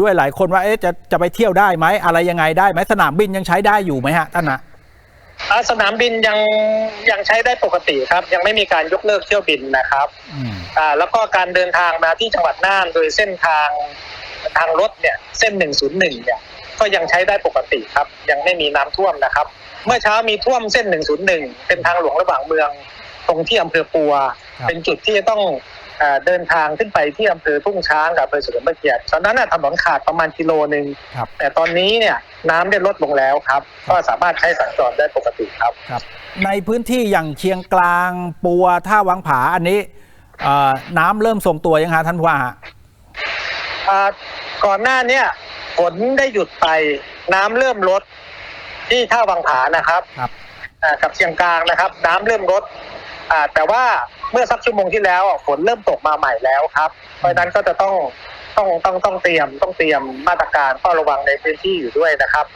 ด้วยหลายคนว่าเอ๊ะจะจะไปเที่ยวได้ไหมอะไรยังไงได้ไหมสนามบินยังใช้ได้อยู่ไหมฮะท่านนะอ่าสนามบินยังยังใช้ได้ปกติครับ ยังไม่มีการยกเลิกเที่ยวบินนะครับอืมอ่าแล้วก็การเดินทางมาที่จังหวัดน่านโดยเส้นทางทางรถเนี่ยเส้น 101 เนี่ย ก็ยังใช้ได้ปกติครับ ยังไม่มีน้ำท่วมนะครับ เมื่อเช้ามีท่วมเส้น 101 เป็นทางหลวงระหว่างเมือง ตรงที่อำเภอปัว เป็นจุดที่จะต้องเอ่อเดินทางขึ้นไปที่อำเภอทุ่งช้างกับอำเภอเฉลิมพระเกียรติตอนนั้นน่ะถนนขาดประมาณกิโลหนึ่งครับแต่ตอนนี้เนี่ยน้ำได้ลดลงแล้วครับ ก็สามารถใช้สัญจรได้ปกติครับครับ ในพื้นที่อย่างเชียงกลางปัวท่าวังผาอันนี้เอ่อน้ำเริ่มทรงตัวยังฮะท่านผู้ว่าฮะอ่าก่อนหน้าเนี้ฝนได้หยุดไปน้ำเริ่มลดที่ท่าวังผานะครับครับอ่ากับเชียงกลางนะครับ น้ำเริ่มลด อ่าแต่ว่าเมื่อสักชั่วโมงที่แล้วฝนเริ่มตกมาใหม่แล้วครับ เพราะฉะนั้นก็จะต้องต้องต้องต้องเตรียมต้องเตรียมมาตรการเฝ้าระวังในพื้นที่อยู่ด้วยนะครับ